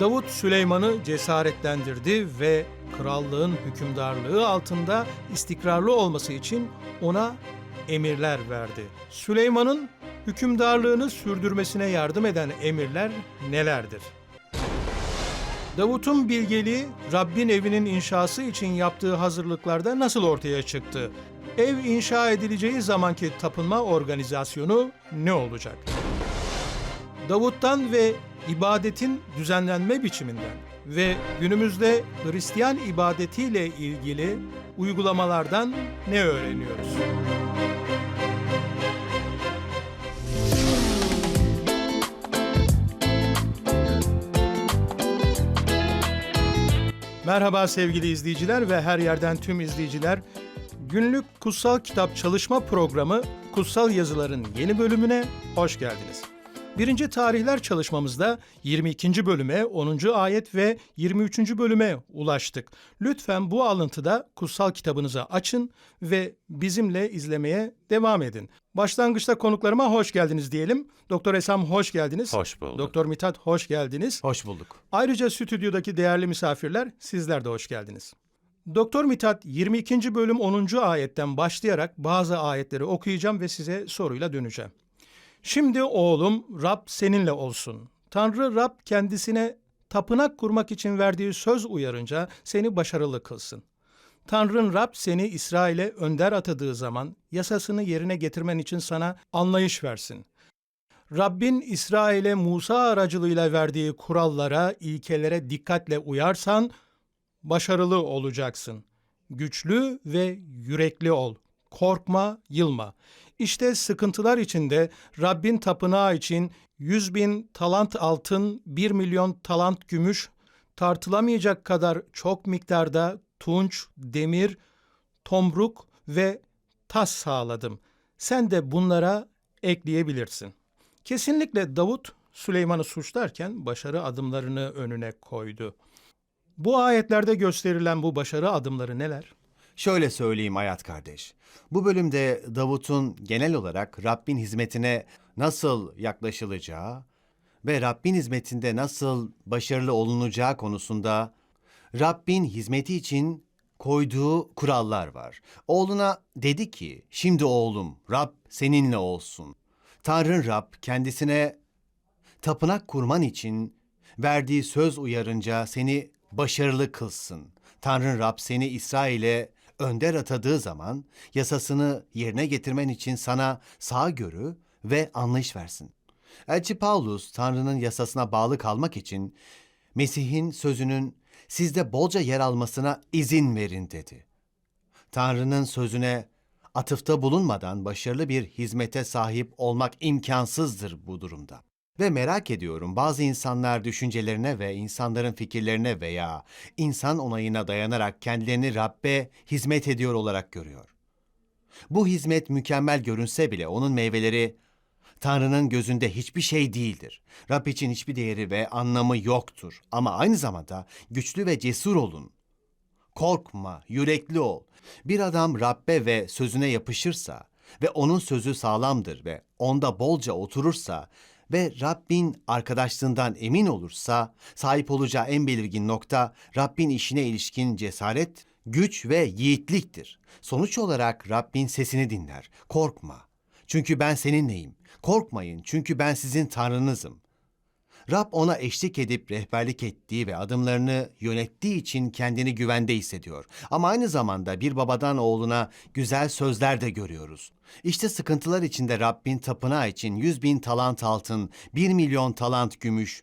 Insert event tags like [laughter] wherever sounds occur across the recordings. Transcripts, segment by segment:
Davut Süleyman'ı cesaretlendirdi ve krallığın hükümdarlığı altında istikrarlı olması için ona emirler verdi. Süleyman'ın hükümdarlığını sürdürmesine yardım eden emirler nelerdir? Davut'un bilgeliği Rabbin evinin inşası için yaptığı hazırlıklarda nasıl ortaya çıktı? Ev inşa edileceği zamanki tapınma organizasyonu ne olacak? Davut'tan ve ibadetin düzenlenme biçiminden ve günümüzde Hristiyan ibadetiyle ilgili uygulamalardan ne öğreniyoruz? Merhaba sevgili izleyiciler ve her yerden tüm izleyiciler. Günlük Kutsal Kitap Çalışma Programı Kutsal Yazıların yeni bölümüne hoş geldiniz. Birinci tarihler çalışmamızda 22. bölüme, 10. ayet ve 23. bölüme ulaştık. Lütfen bu alıntıda kutsal kitabınızı açın ve bizimle izlemeye devam edin. Başlangıçta konuklarıma hoş geldiniz diyelim. Doktor Esam hoş geldiniz. Hoş bulduk. Doktor Mithat hoş geldiniz. Hoş bulduk. Ayrıca stüdyodaki değerli misafirler sizler de hoş geldiniz. Doktor Mithat 22. bölüm 10. ayetten başlayarak bazı ayetleri okuyacağım ve size soruyla döneceğim. Şimdi oğlum Rab seninle olsun. Tanrı Rab kendisine tapınak kurmak için verdiği söz uyarınca seni başarılı kılsın. Tanrın Rab seni İsrail'e önder atadığı zaman yasasını yerine getirmen için sana anlayış versin. Rabbin İsrail'e Musa aracılığıyla verdiği kurallara, ilkelere dikkatle uyarsan başarılı olacaksın. Güçlü ve yürekli ol. Korkma, yılma. İşte sıkıntılar içinde Rabbin tapınağı için 100 bin talant altın, 1 milyon talant gümüş, tartılamayacak kadar çok miktarda tunç, demir, tomruk ve tas sağladım. Sen de bunlara ekleyebilirsin. Kesinlikle Davut Süleyman'ı suçlarken başarı adımlarını önüne koydu. Bu ayetlerde gösterilen bu başarı adımları neler? Şöyle söyleyeyim Hayat kardeş. Bu bölümde Davut'un genel olarak Rabbin hizmetine nasıl yaklaşılacağı ve Rabbin hizmetinde nasıl başarılı olunacağı konusunda Rabbin hizmeti için koyduğu kurallar var. Oğluna dedi ki, şimdi oğlum Rab seninle olsun. Tanrın Rab kendisine tapınak kurman için verdiği söz uyarınca seni başarılı kılsın. Tanrın Rab seni İsrail'e önder atadığı zaman yasasını yerine getirmen için sana sağgörü ve anlayış versin. Elçi Paulus Tanrı'nın yasasına bağlı kalmak için Mesih'in sözünün sizde bolca yer almasına izin verin dedi. Tanrı'nın sözüne atıfta bulunmadan başarılı bir hizmete sahip olmak imkansızdır bu durumda. Ve merak ediyorum bazı insanlar düşüncelerine ve insanların fikirlerine veya insan onayına dayanarak kendilerini Rabbe hizmet ediyor olarak görüyor. Bu hizmet mükemmel görünse bile onun meyveleri Tanrı'nın gözünde hiçbir şey değildir. Rab için hiçbir değeri ve anlamı yoktur. Ama aynı zamanda güçlü ve cesur olun. Korkma, yürekli ol. Bir adam Rabbe ve sözüne yapışırsa ve onun sözü sağlamdır ve onda bolca oturursa ve Rabbin arkadaşlığından emin olursa sahip olacağı en belirgin nokta Rabbin işine ilişkin cesaret, güç ve yiğitliktir. Sonuç olarak Rabbin sesini dinler. Korkma. Çünkü ben seninleyim. Korkmayın çünkü ben sizin Tanrınızım. Rab ona eşlik edip rehberlik ettiği ve adımlarını yönettiği için kendini güvende hissediyor. Ama aynı zamanda bir babadan oğluna güzel sözler de görüyoruz. İşte sıkıntılar içinde Rabbin tapınağı için 100 bin talant altın, 1 milyon talant gümüş,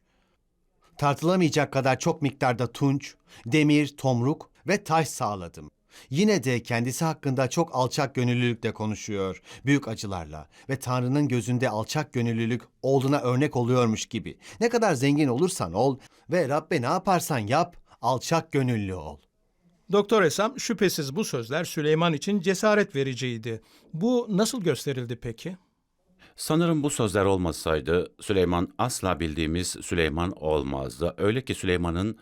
tartılamayacak kadar çok miktarda tunç, demir, tomruk ve taş sağladım. Yine de kendisi hakkında çok alçak gönüllülükle konuşuyor, büyük acılarla ve Tanrı'nın gözünde alçak gönüllülük oğluna örnek oluyormuş gibi. Ne kadar zengin olursan ol ve Rabbe ne yaparsan yap, alçak gönüllü ol. Doktor Esam şüphesiz bu sözler Süleyman için cesaret vericiydi. Bu nasıl gösterildi peki? Sanırım bu sözler olmasaydı Süleyman asla bildiğimiz Süleyman olmazdı. Öyle ki Süleyman'ın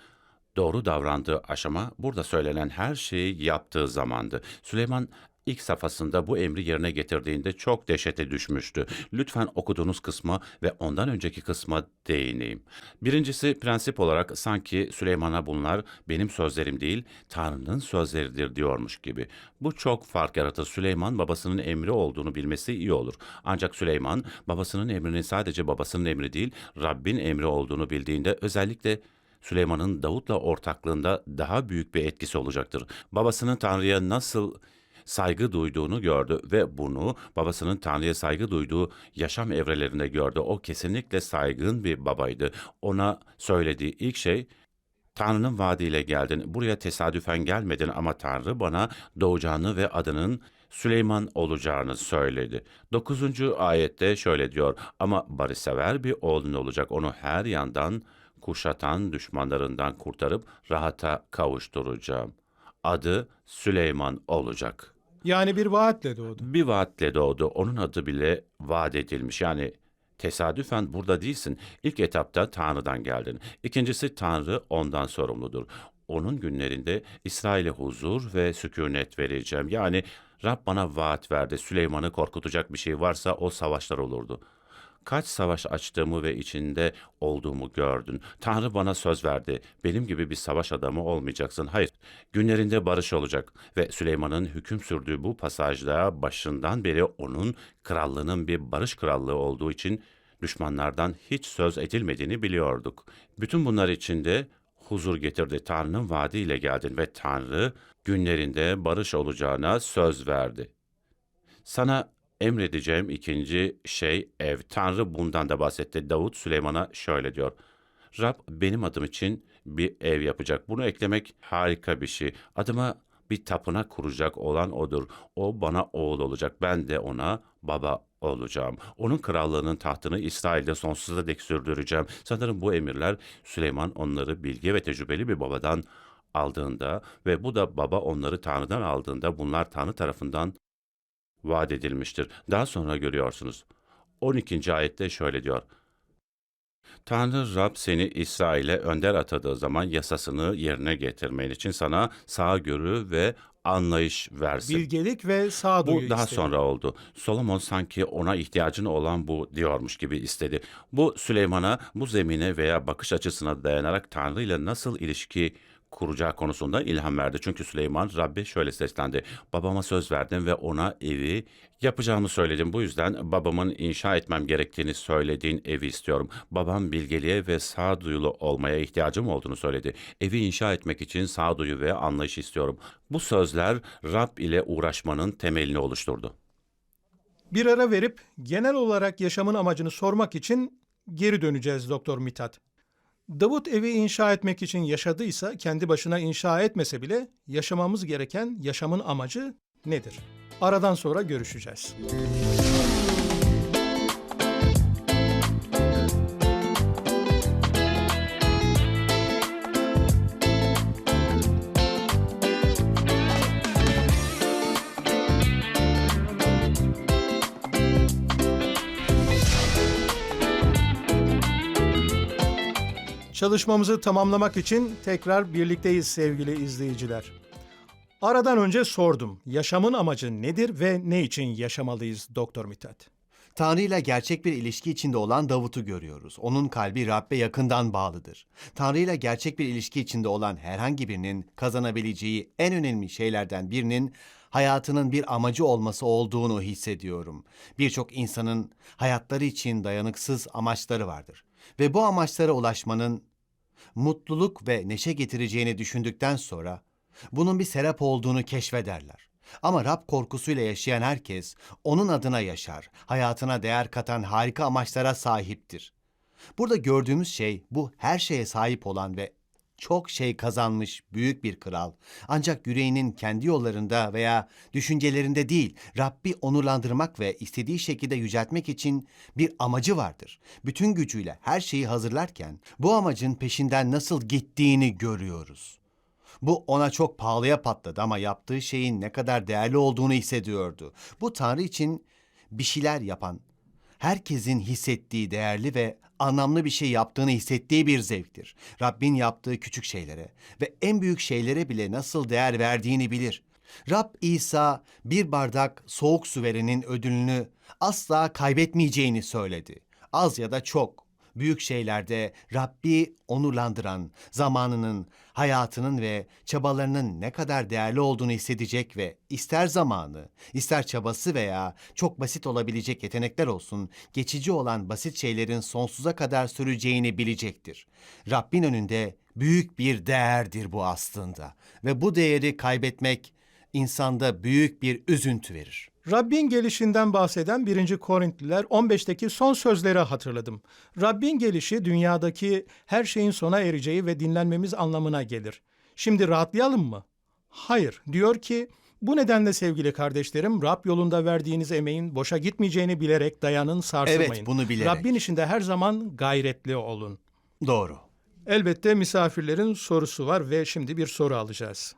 doğru davrandığı aşama burada söylenen her şeyi yaptığı zamandı. Süleyman ilk safhasında bu emri yerine getirdiğinde çok dehşete düşmüştü. Lütfen okuduğunuz kısma ve ondan önceki kısma değineyim. Birincisi prensip olarak sanki Süleyman'a bunlar benim sözlerim değil, Tanrı'nın sözleridir diyormuş gibi. Bu çok fark yaratır. Süleyman babasının emri olduğunu bilmesi iyi olur. Ancak Süleyman babasının emrinin sadece babasının emri değil, Rabbin emri olduğunu bildiğinde özellikle Süleyman'ın Davut'la ortaklığında daha büyük bir etkisi olacaktır. Babasının Tanrı'ya nasıl saygı duyduğunu gördü ve bunu babasının Tanrı'ya saygı duyduğu yaşam evrelerinde gördü. O kesinlikle saygın bir babaydı. Ona söylediği ilk şey Tanrı'nın vaadiyle geldin. Buraya tesadüfen gelmedin ama Tanrı bana doğacağını ve adının Süleyman olacağını söyledi. 9. ayette şöyle diyor. Ama barışsever bir oğlun olacak. Onu her yandan kuşatan düşmanlarından kurtarıp rahata kavuşturacağım. Adı Süleyman olacak. Yani bir vaatle doğdu. Bir vaatle doğdu. Onun adı bile vaat edilmiş. Yani tesadüfen burada değilsin. İlk etapta Tanrı'dan geldin. İkincisi Tanrı ondan sorumludur. Onun günlerinde İsrail'e huzur ve sükunet vereceğim. Yani Rab bana vaat verdi. Süleyman'ı korkutacak bir şey varsa o savaşlar olurdu. Kaç savaş açtığımı ve içinde olduğumu gördün. Tanrı bana söz verdi. Benim gibi bir savaş adamı olmayacaksın. Hayır, günlerinde barış olacak. Ve Süleyman'ın hüküm sürdüğü bu pasajda başından beri onun krallığının bir barış krallığı olduğu için düşmanlardan hiç söz edilmediğini biliyorduk. Bütün bunlar içinde huzur getirdi. Tanrı'nın vaadiyle geldin ve Tanrı günlerinde barış olacağına söz verdi. Sana emredeceğim ikinci şey ev. Tanrı bundan da bahsetti. Davut Süleyman'a şöyle diyor. Rab benim adım için bir ev yapacak. Bunu eklemek harika bir şey. Adıma bir tapınak kuracak olan odur. O bana oğul olacak. Ben de ona baba olacağım. Onun krallığının tahtını İsrail'de sonsuza dek sürdüreceğim. Sanırım bu emirler Süleyman onları bilge ve tecrübeli bir babadan aldığında ve bu da baba onları Tanrı'dan aldığında bunlar Tanrı tarafından vaat edilmiştir. Daha sonra görüyorsunuz. 12. ayette şöyle diyor. Tanrı Rab seni İsrail'e önder atadığı zaman yasasını yerine getirmen için sana sağgörü ve anlayış versin. Bilgelik ve sağduyu Bu daha istedi. sonra oldu. Solomon sanki ona ihtiyacın olan bu diyormuş gibi istedi. Bu Süleyman'a bu zemine veya bakış açısına dayanarak Tanrı ile nasıl ilişki kuracağı konusunda ilham verdi. Çünkü Süleyman Rabbe şöyle seslendi. Babama söz verdim ve ona evi yapacağımı söyledim. Bu yüzden babamın inşa etmem gerektiğini söylediğin evi istiyorum. Babam bilgeliğe ve sağduyulu olmaya ihtiyacım olduğunu söyledi. Evi inşa etmek için sağduyu ve anlayış istiyorum. Bu sözler Rab ile uğraşmanın temelini oluşturdu. Bir ara verip genel olarak yaşamın amacını sormak için geri döneceğiz Doktor Mithat. Davut evi inşa etmek için yaşadıysa kendi başına inşa etmese bile yaşamamız gereken yaşamın amacı nedir? Aradan sonra görüşeceğiz. Çalışmamızı tamamlamak için tekrar birlikteyiz sevgili izleyiciler. Aradan önce sordum. Yaşamın amacı nedir ve ne için yaşamalıyız Doktor Mithat? Tanrı ile gerçek bir ilişki içinde olan Davut'u görüyoruz. Onun kalbi Rabbe yakından bağlıdır. Tanrı ile gerçek bir ilişki içinde olan herhangi birinin kazanabileceği en önemli şeylerden birinin hayatının bir amacı olması olduğunu hissediyorum. Birçok insanın hayatları için dayanıksız amaçları vardır. ve bu amaçlara ulaşmanın mutluluk ve neşe getireceğini düşündükten sonra bunun bir serap olduğunu keşfederler. Ama Rab korkusuyla yaşayan herkes onun adına yaşar, hayatına değer katan harika amaçlara sahiptir. Burada gördüğümüz şey bu her şeye sahip olan ve çok şey kazanmış büyük bir kral. Ancak yüreğinin kendi yollarında veya düşüncelerinde değil, Rabbi onurlandırmak ve istediği şekilde yüceltmek için bir amacı vardır. Bütün gücüyle her şeyi hazırlarken bu amacın peşinden nasıl gittiğini görüyoruz. Bu ona çok pahalıya patladı ama yaptığı şeyin ne kadar değerli olduğunu hissediyordu. Bu Tanrı için bir şeyler yapan, herkesin hissettiği değerli ve anlamlı bir şey yaptığını hissettiği bir zevktir. Rabbin yaptığı küçük şeylere ve en büyük şeylere bile nasıl değer verdiğini bilir. Rab İsa bir bardak soğuk su verenin ödülünü asla kaybetmeyeceğini söyledi. Az ya da çok, büyük şeylerde Rabbi onurlandıran, zamanının, hayatının ve çabalarının ne kadar değerli olduğunu hissedecek ve ister zamanı, ister çabası veya çok basit olabilecek yetenekler olsun, geçici olan basit şeylerin sonsuza kadar süreceğini bilecektir. Rabbin önünde büyük bir değerdir bu aslında ve bu değeri kaybetmek insanda büyük bir üzüntü verir. Rabbin gelişinden bahseden 1. Korintliler 15'teki son sözleri hatırladım. Rabbin gelişi dünyadaki her şeyin sona ereceği ve dinlenmemiz anlamına gelir. Şimdi rahatlayalım mı? Hayır. Diyor ki bu nedenle sevgili kardeşlerim Rab yolunda verdiğiniz emeğin boşa gitmeyeceğini bilerek dayanın sarsılmayın. Evet, bunu bilerek. Rabbin işinde her zaman gayretli olun. Doğru. Elbette misafirlerin sorusu var ve şimdi bir soru alacağız.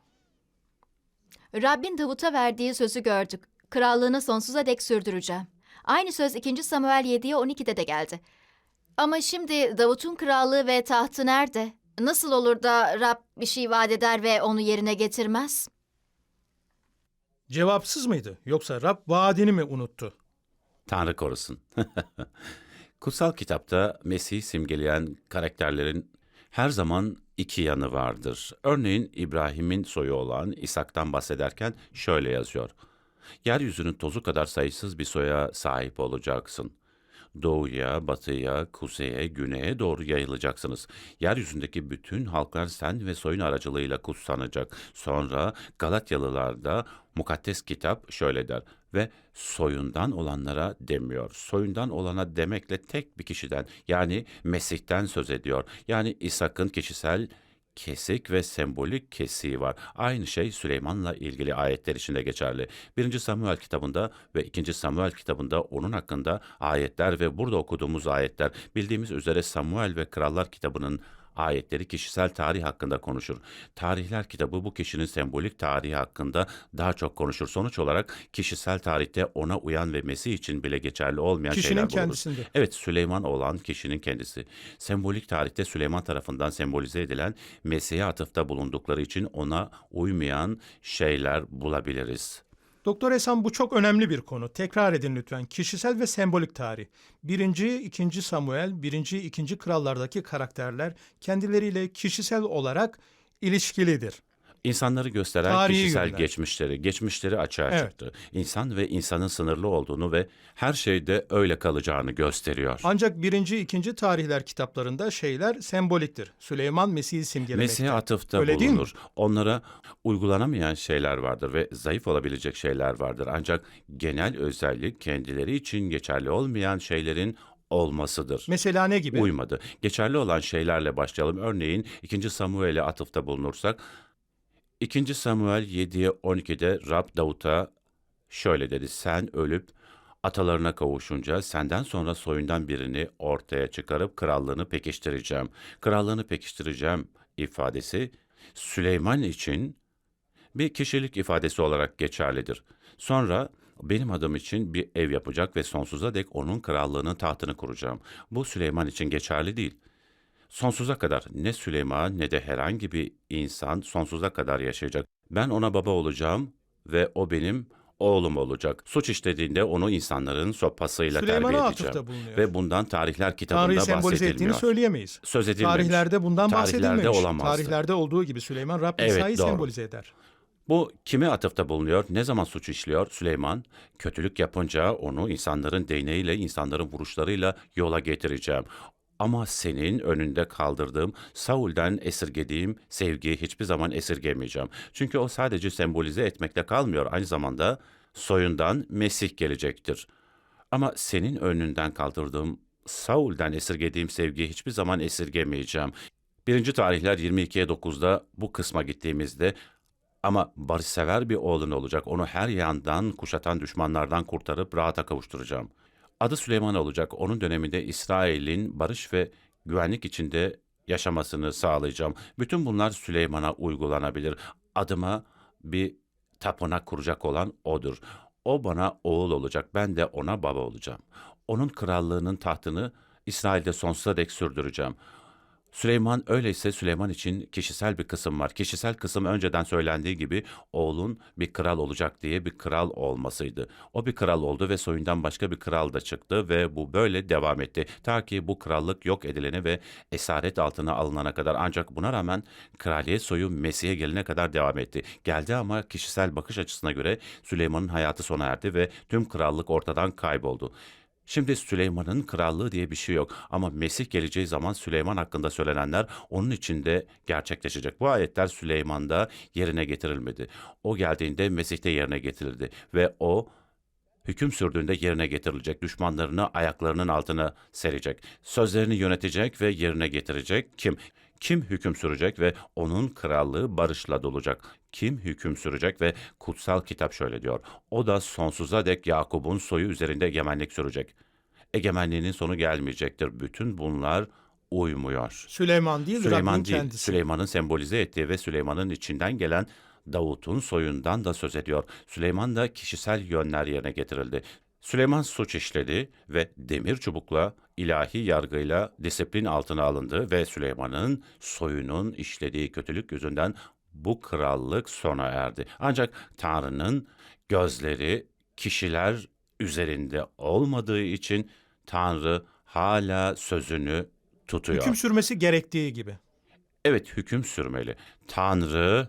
Rabbin Davut'a verdiği sözü gördük. Krallığını sonsuza dek sürdüreceğim. Aynı söz 2. Samuel 7'ye 12'de de geldi. Ama şimdi Davut'un krallığı ve tahtı nerede? Nasıl olur da Rab bir şey vaat eder ve onu yerine getirmez? Cevapsız mıydı yoksa Rab vaadini mi unuttu? Tanrı korusun. [laughs] Kutsal kitapta Mesih'i simgeleyen karakterlerin her zaman iki yanı vardır. Örneğin İbrahim'in soyu olan İshak'tan bahsederken şöyle yazıyor. Yeryüzünün tozu kadar sayısız bir soya sahip olacaksın. Doğuya, batıya, kuzeye, güneye doğru yayılacaksınız. Yeryüzündeki bütün halklar sen ve soyun aracılığıyla kutsanacak. Sonra Galatyalılarda mukaddes kitap şöyle der ve soyundan olanlara demiyor. Soyundan olana demekle tek bir kişiden yani Mesih'ten söz ediyor. Yani İshak'ın kişisel kesik ve sembolik kesiği var. Aynı şey Süleyman'la ilgili ayetler için de geçerli. 1. Samuel kitabında ve 2. Samuel kitabında onun hakkında ayetler ve burada okuduğumuz ayetler bildiğimiz üzere Samuel ve Krallar kitabının ayetleri kişisel tarih hakkında konuşur. Tarihler kitabı bu kişinin sembolik tarihi hakkında daha çok konuşur. Sonuç olarak kişisel tarihte ona uyan ve Mesih için bile geçerli olmayan Kişinin şeyler bulunur. kendisinde. Evet Süleyman olan kişinin kendisi. Sembolik tarihte Süleyman tarafından sembolize edilen Mesih'e atıfta bulundukları için ona uymayan şeyler bulabiliriz. Doktor Esen bu çok önemli bir konu. Tekrar edin lütfen. Kişisel ve sembolik tarih. Birinci, ikinci Samuel, birinci, ikinci krallardaki karakterler kendileriyle kişisel olarak ilişkilidir. İnsanları gösteren Tarihi kişisel yönler. geçmişleri, geçmişleri açığa Evet. çıktı. İnsan ve insanın sınırlı olduğunu ve her şeyde öyle kalacağını gösteriyor. Ancak birinci, ikinci tarihler kitaplarında şeyler semboliktir. Süleyman Mesih'i simgelemekte. Mesih'e atıfta Öyle değil mi? bulunur. Onlara uygulanamayan şeyler vardır ve zayıf olabilecek şeyler vardır. Ancak genel özellik kendileri için geçerli olmayan şeylerin olmasıdır. Mesela ne gibi? Uymadı. Geçerli olan şeylerle başlayalım. Örneğin 2. Samuel'e atıfta bulunursak 2. Samuel 7'ye 12'de Rab Davut'a şöyle dedi. Sen ölüp atalarına kavuşunca senden sonra soyundan birini ortaya çıkarıp krallığını pekiştireceğim. Krallığını pekiştireceğim ifadesi Süleyman için bir kişilik ifadesi olarak geçerlidir. Sonra benim adım için bir ev yapacak ve sonsuza dek onun krallığının tahtını kuracağım. Bu Süleyman için geçerli değil. Sonsuza kadar ne Süleyman ne de herhangi bir insan sonsuza kadar yaşayacak. Ben ona baba olacağım ve o benim oğlum olacak. Suç işlediğinde onu insanların sopasıyla Süleyman'a terbiye edeceğim. bulunuyor. Ve bundan tarihler kitabında Tanrı'yı sembolize ettiğini söyleyemeyiz. Söz edilmemiş. Tarihlerde bundan Tarihlerde bahsedilmemiş. olamazdı. Tarihlerde olduğu gibi Süleyman Rab Evet, İsa'yı doğru. sembolize eder. Bu kime atıfta bulunuyor? Ne zaman suç işliyor? Süleyman, kötülük yapınca onu insanların değneğiyle, insanların vuruşlarıyla yola getireceğim. Ama senin önünde kaldırdığım, Saul'den esirgediğim sevgiyi hiçbir zaman esirgemeyeceğim. Çünkü o sadece sembolize etmekle kalmıyor, aynı zamanda soyundan Mesih gelecektir. Ama senin önünden kaldırdığım, Saul'den esirgediğim sevgiyi hiçbir zaman esirgemeyeceğim. Birinci tarihler 22'ye 9'da bu kısma gittiğimizde ama barışsever bir oğlun olacak. Onu her yandan kuşatan düşmanlardan kurtarıp rahata kavuşturacağım. Adı Süleyman olacak. Onun döneminde İsrail'in barış ve güvenlik içinde yaşamasını sağlayacağım. Bütün bunlar Süleyman'a uygulanabilir. Adıma bir tapınak kuracak olan odur. O bana oğul olacak, ben de ona baba olacağım. Onun krallığının tahtını İsrail'de sonsuza dek sürdüreceğim. Süleyman öyleyse Süleyman için kişisel bir kısım var. Kişisel kısım önceden söylendiği gibi oğlun bir kral olacak diye bir kral olmasıydı. O bir kral oldu ve soyundan başka bir kral da çıktı ve bu böyle devam etti. Ta ki bu krallık yok edilene ve esaret altına alınana kadar ancak buna rağmen kraliyet soyu Mesih'e gelene kadar devam etti. Geldi ama kişisel bakış açısına göre Süleyman'ın hayatı sona erdi ve tüm krallık ortadan kayboldu. Şimdi Süleyman'ın krallığı diye bir şey yok ama Mesih geleceği zaman Süleyman hakkında söylenenler onun içinde gerçekleşecek. Bu ayetler Süleyman'da yerine getirilmedi. O geldiğinde Mesih de yerine getirildi ve o hüküm sürdüğünde yerine getirilecek. Düşmanlarını ayaklarının altına serecek. Sözlerini yönetecek ve yerine getirecek. Kim? Kim hüküm sürecek ve onun krallığı barışla dolacak? Kim hüküm sürecek ve kutsal kitap şöyle diyor. O da sonsuza dek Yakup'un soyu üzerinde egemenlik sürecek. Egemenliğinin sonu gelmeyecektir. Bütün bunlar uymuyor. Süleyman değil, Rabbin Süleyman değil, kendisi. Süleyman'ın sembolize ettiği ve Süleyman'ın içinden gelen Davut'un soyundan da söz ediyor. Süleyman da kişisel yönler yerine getirildi. Süleyman suç işledi ve demir çubukla ilahi yargıyla disiplin altına alındı ve Süleyman'ın soyunun işlediği kötülük yüzünden bu krallık sona erdi. Ancak Tanrı'nın gözleri kişiler üzerinde olmadığı için Tanrı hala sözünü tutuyor. Hüküm sürmesi gerektiği gibi. Evet hüküm sürmeli. Tanrı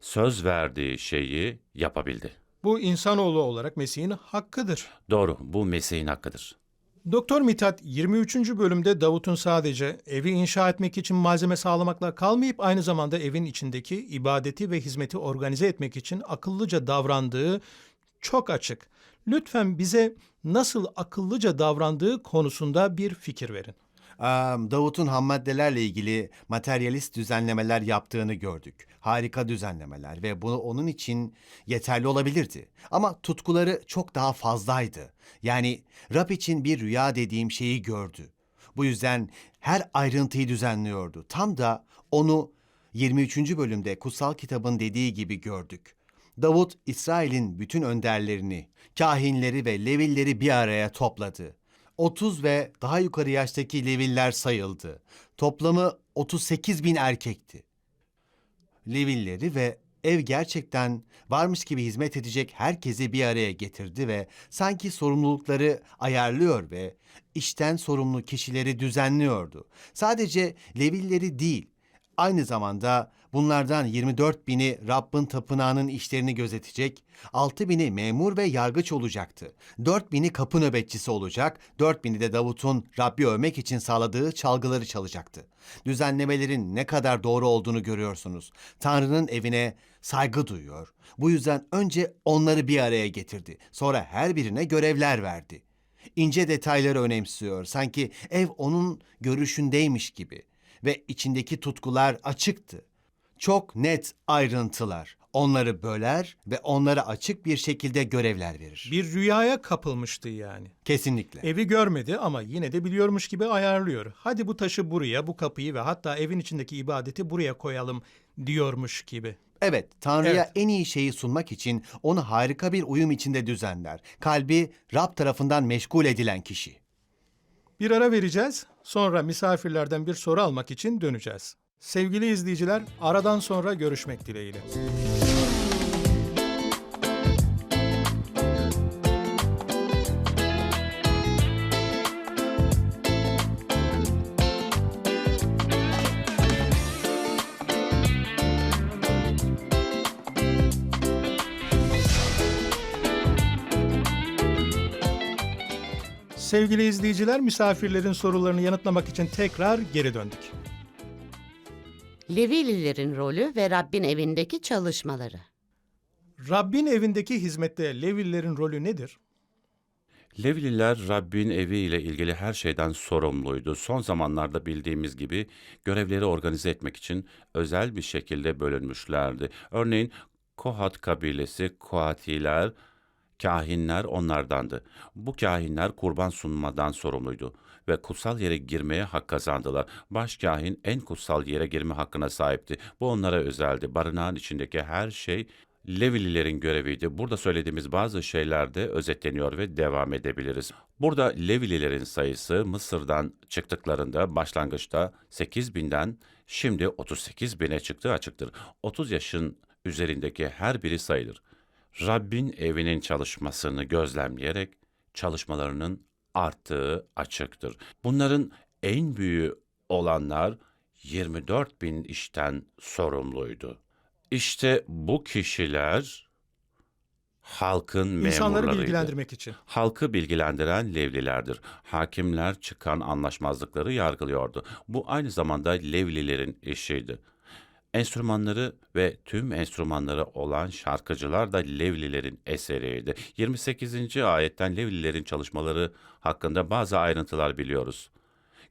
söz verdiği şeyi yapabildi. Bu insanoğlu olarak Mesih'in hakkıdır. Doğru bu Mesih'in hakkıdır. Doktor Mithat 23. bölümde Davut'un sadece evi inşa etmek için malzeme sağlamakla kalmayıp aynı zamanda evin içindeki ibadeti ve hizmeti organize etmek için akıllıca davrandığı çok açık. Lütfen bize nasıl akıllıca davrandığı konusunda bir fikir verin. Davut'un ham maddelerle ilgili materyalist düzenlemeler yaptığını gördük. Harika düzenlemeler ve bunu onun için yeterli olabilirdi. Ama tutkuları çok daha fazlaydı. Yani Rab için bir rüya dediğim şeyi gördü. Bu yüzden her ayrıntıyı düzenliyordu. Tam da onu 23. bölümde kutsal kitabın dediği gibi gördük. Davut İsrail'in bütün önderlerini, kahinleri ve levilleri bir araya topladı. 30 ve daha yukarı yaştaki Leviller sayıldı. Toplamı 38 bin erkekti. Levilleri ve ev gerçekten varmış gibi hizmet edecek herkesi bir araya getirdi ve sanki sorumlulukları ayarlıyor ve işten sorumlu kişileri düzenliyordu. Sadece Levilleri değil, aynı zamanda bunlardan 24 bini Rabbin tapınağının işlerini gözetecek, 6 bini memur ve yargıç olacaktı. 4 bini kapı nöbetçisi olacak, 4 bini de Davut'un Rabbi övmek için sağladığı çalgıları çalacaktı. Düzenlemelerin ne kadar doğru olduğunu görüyorsunuz. Tanrı'nın evine saygı duyuyor. Bu yüzden önce onları bir araya getirdi. Sonra her birine görevler verdi. İnce detayları önemsiyor. Sanki ev onun görüşündeymiş gibi ve içindeki tutkular açıktı. Çok net ayrıntılar. Onları böler ve onlara açık bir şekilde görevler verir. Bir rüyaya kapılmıştı yani. Kesinlikle. Evi görmedi ama yine de biliyormuş gibi ayarlıyor. Hadi bu taşı buraya, bu kapıyı ve hatta evin içindeki ibadeti buraya koyalım diyormuş gibi. Evet, Tanrı'ya Evet. en iyi şeyi sunmak için onu harika bir uyum içinde düzenler. Kalbi Rab tarafından meşgul edilen kişi. Bir ara vereceğiz. Sonra misafirlerden bir soru almak için döneceğiz. Sevgili izleyiciler, aradan sonra görüşmek dileğiyle. Sevgili izleyiciler, misafirlerin sorularını yanıtlamak için tekrar geri döndük. Levililerin rolü ve Rabbin evindeki çalışmaları. Rabbin evindeki hizmette Levillerin rolü nedir? Levliler Rabbin evi ile ilgili her şeyden sorumluydu. Son zamanlarda bildiğimiz gibi görevleri organize etmek için özel bir şekilde bölünmüşlerdi. Örneğin Kohat kabilesi, Kohatiler, kahinler onlardandı. Bu kahinler kurban sunmadan sorumluydu ve kutsal yere girmeye hak kazandılar. Baş kahin en kutsal yere girme hakkına sahipti. Bu onlara özeldi. Barınağın içindeki her şey Levililerin göreviydi. Burada söylediğimiz bazı şeyler de özetleniyor ve devam edebiliriz. Burada Levililerin sayısı Mısır'dan çıktıklarında başlangıçta 8 binden şimdi 38 bine çıktığı açıktır. 30 yaşın üzerindeki her biri sayılır. Rabbin evinin çalışmasını gözlemleyerek çalışmalarının arttığı açıktır. Bunların en büyüğü olanlar 24 bin işten sorumluydu. İşte bu kişiler halkın İnsanları memurlarıydı. bilgilendirmek için. Halkı bilgilendiren Levlilerdir. Hakimler çıkan anlaşmazlıkları yargılıyordu. Bu aynı zamanda Levlilerin işiydi. Enstrümanları ve tüm enstrümanları olan şarkıcılar da Levlilerin eseriydi. 28. ayetten Levlilerin çalışmaları hakkında bazı ayrıntılar biliyoruz.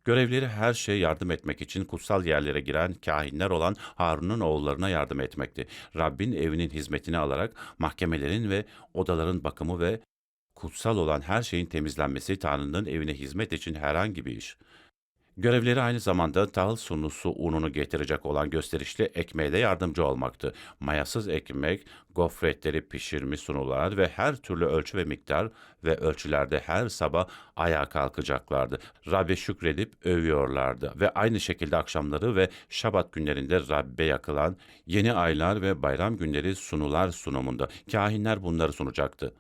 Görevleri her şeye yardım etmek için kutsal yerlere giren kahinler olan Harun'un oğullarına yardım etmekti. Rabbin evinin hizmetini alarak mahkemelerin ve odaların bakımı ve kutsal olan her şeyin temizlenmesi Tanrı'nın evine hizmet için herhangi bir iş. Görevleri aynı zamanda tahıl sunusu ununu getirecek olan gösterişli ekmeğe de yardımcı olmaktı. Mayasız ekmek, gofretleri pişirmiş sunular ve her türlü ölçü ve miktar ve ölçülerde her sabah ayağa kalkacaklardı. Rabbe şükredip övüyorlardı ve aynı şekilde akşamları ve şabat günlerinde Rabbe yakılan yeni aylar ve bayram günleri sunular sunumunda. Kahinler bunları sunacaktı.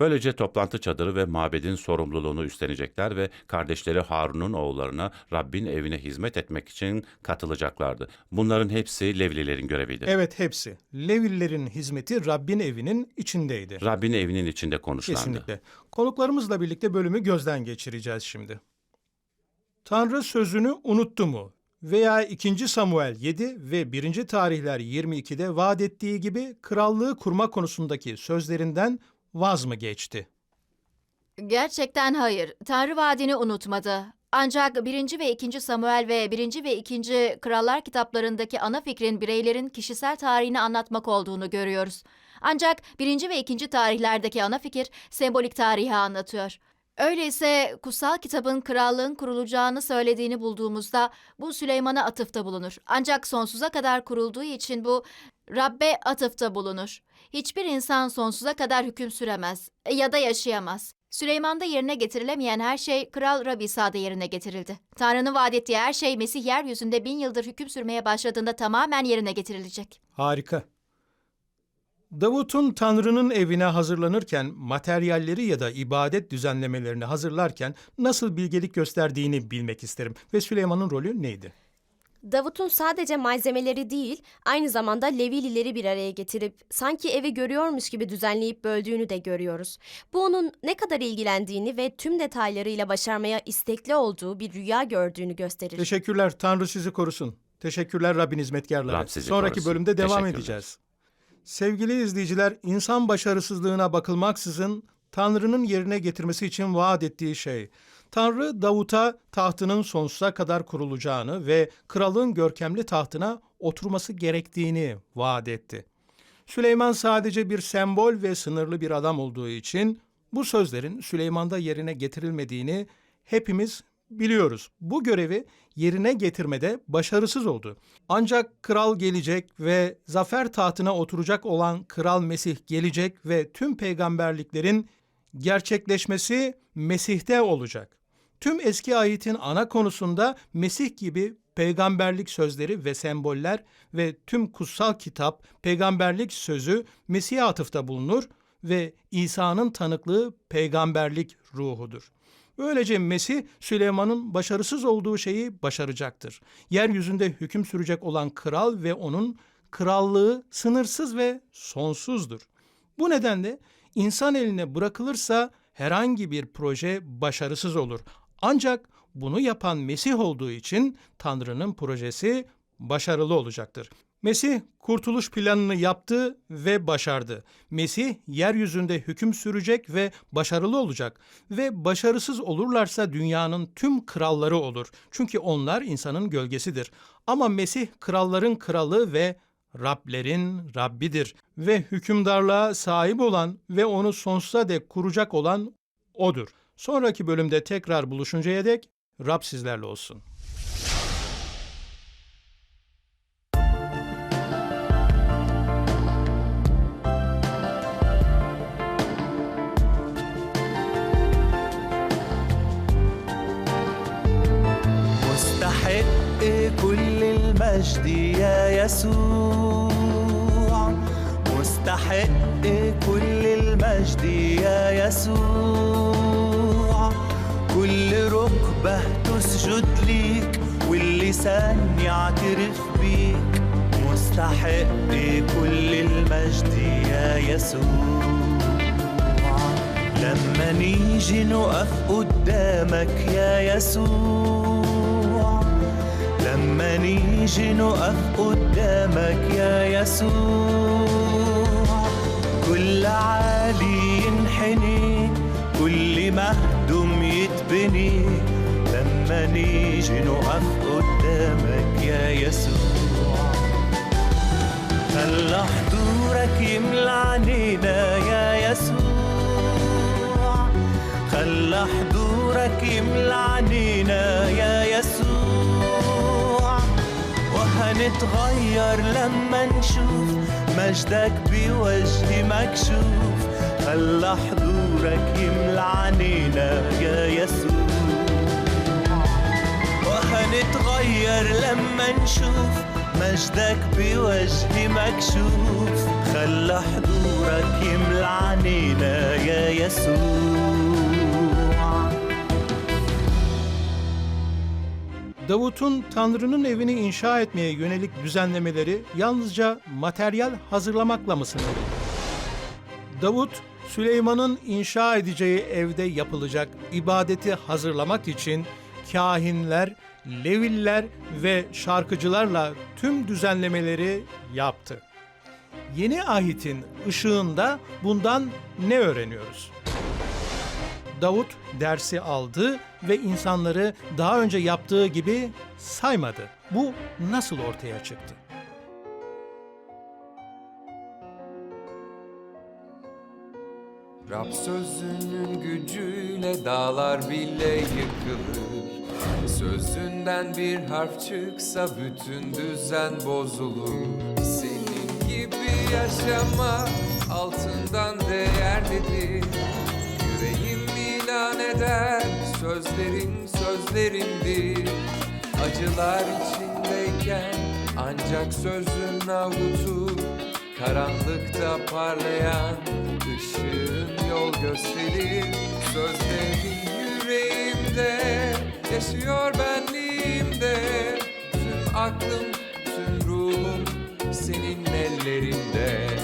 Böylece toplantı çadırı ve mabedin sorumluluğunu üstlenecekler ve kardeşleri Harun'un oğullarına Rabbin evine hizmet etmek için katılacaklardı. Bunların hepsi Levlilerin göreviydi. Evet hepsi. Levillerin hizmeti Rabbin evinin içindeydi. Rabbin evinin içinde konuşlandı. Kesinlikle. Konuklarımızla birlikte bölümü gözden geçireceğiz şimdi. Tanrı sözünü unuttu mu? Veya 2. Samuel 7 ve 1. Tarihler 22'de vaat ettiği gibi krallığı kurma konusundaki sözlerinden vaz mı geçti? Gerçekten hayır. Tanrı vaadini unutmadı. Ancak 1. ve 2. Samuel ve 1. ve 2. Krallar kitaplarındaki ana fikrin bireylerin kişisel tarihini anlatmak olduğunu görüyoruz. Ancak 1. ve 2. tarihlerdeki ana fikir sembolik tarihi anlatıyor. Öyleyse kutsal kitabın krallığın kurulacağını söylediğini bulduğumuzda bu Süleyman'a atıfta bulunur. Ancak sonsuza kadar kurulduğu için bu Rabbe atıfta bulunur. Hiçbir insan sonsuza kadar hüküm süremez ya da yaşayamaz. Süleyman'da yerine getirilemeyen her şey Kral Rabbi İsa'da yerine getirildi. Tanrı'nın vaat ettiği her şey Mesih yeryüzünde bin yıldır hüküm sürmeye başladığında tamamen yerine getirilecek. Harika. Davut'un Tanrı'nın evine hazırlanırken materyalleri ya da ibadet düzenlemelerini hazırlarken nasıl bilgelik gösterdiğini bilmek isterim ve Süleyman'ın rolü neydi? Davut'un sadece malzemeleri değil, aynı zamanda Levilileri bir araya getirip sanki evi görüyormuş gibi düzenleyip böldüğünü de görüyoruz. Bu onun ne kadar ilgilendiğini ve tüm detaylarıyla başarmaya istekli olduğu bir rüya gördüğünü gösterir. Teşekkürler. Tanrı sizi korusun. Teşekkürler Rabbin hizmetkarları. Rab sizi Sonraki korusun. bölümde devam Teşekkürler. edeceğiz. Sevgili izleyiciler, insan başarısızlığına bakılmaksızın Tanrı'nın yerine getirmesi için vaat ettiği şey. Tanrı Davut'a tahtının sonsuza kadar kurulacağını ve kralın görkemli tahtına oturması gerektiğini vaat etti. Süleyman sadece bir sembol ve sınırlı bir adam olduğu için bu sözlerin Süleyman'da yerine getirilmediğini hepimiz biliyoruz. Bu görevi yerine getirmede başarısız oldu. Ancak kral gelecek ve zafer tahtına oturacak olan Kral Mesih gelecek ve tüm peygamberliklerin gerçekleşmesi Mesih'te olacak. Tüm eski ayetin ana konusunda Mesih gibi peygamberlik sözleri ve semboller ve tüm kutsal kitap peygamberlik sözü Mesih'e atıfta bulunur ve İsa'nın tanıklığı peygamberlik ruhudur. Böylece Mesih Süleyman'ın başarısız olduğu şeyi başaracaktır. Yeryüzünde hüküm sürecek olan kral ve onun krallığı sınırsız ve sonsuzdur. Bu nedenle insan eline bırakılırsa herhangi bir proje başarısız olur. Ancak bunu yapan Mesih olduğu için Tanrı'nın projesi başarılı olacaktır. Mesih kurtuluş planını yaptı ve başardı. Mesih yeryüzünde hüküm sürecek ve başarılı olacak. Ve başarısız olurlarsa dünyanın tüm kralları olur. Çünkü onlar insanın gölgesidir. Ama Mesih kralların kralı ve Rablerin Rabbidir ve hükümdarlığa sahip olan ve onu sonsuza dek kuracak olan O'dur. Sonraki bölümde tekrar buluşuncaya dek Rab sizlerle olsun. المجد يا يسوع. مستحق كل المجد يا يسوع. كل ركبة تسجد ليك واللسان يعترف بيك. مستحق كل المجد يا يسوع. لما نيجي نقف قدامك يا يسوع نيجي نقف قدامك يا يسوع. كل عالي ينحني كل مهدوم يتبني. لما نيجي نقف قدامك يا يسوع. خلى حضورك يملى عنينا يا يسوع. خلى حضورك يملى عنينا يا يسوع. وهنتغير لما نشوف مجدك بوجه مكشوف. خلى حضورك يملى عنينا يا يسوع. وهنتغير لما نشوف مجدك بوجه مكشوف. خلى حضورك يملى عنينا يا يسوع. Davut'un Tanrı'nın evini inşa etmeye yönelik düzenlemeleri yalnızca materyal hazırlamakla mı sınırlı? Davut, Süleyman'ın inşa edeceği evde yapılacak ibadeti hazırlamak için kahinler, leviller ve şarkıcılarla tüm düzenlemeleri yaptı. Yeni ahitin ışığında bundan ne öğreniyoruz? Davut dersi aldı ve insanları daha önce yaptığı gibi saymadı. Bu nasıl ortaya çıktı? Rab sözünün gücüyle dağlar bile yıkılır Sözünden bir harf çıksa bütün düzen bozulur Senin gibi yaşamak altından değerlidir İlan eder sözlerin sözlerimdir Acılar içindeyken ancak sözün avutur Karanlıkta parlayan ışığın yol gösterir Sözlerin yüreğimde yaşıyor benliğimde. Tüm aklım, tüm ruhum senin ellerinde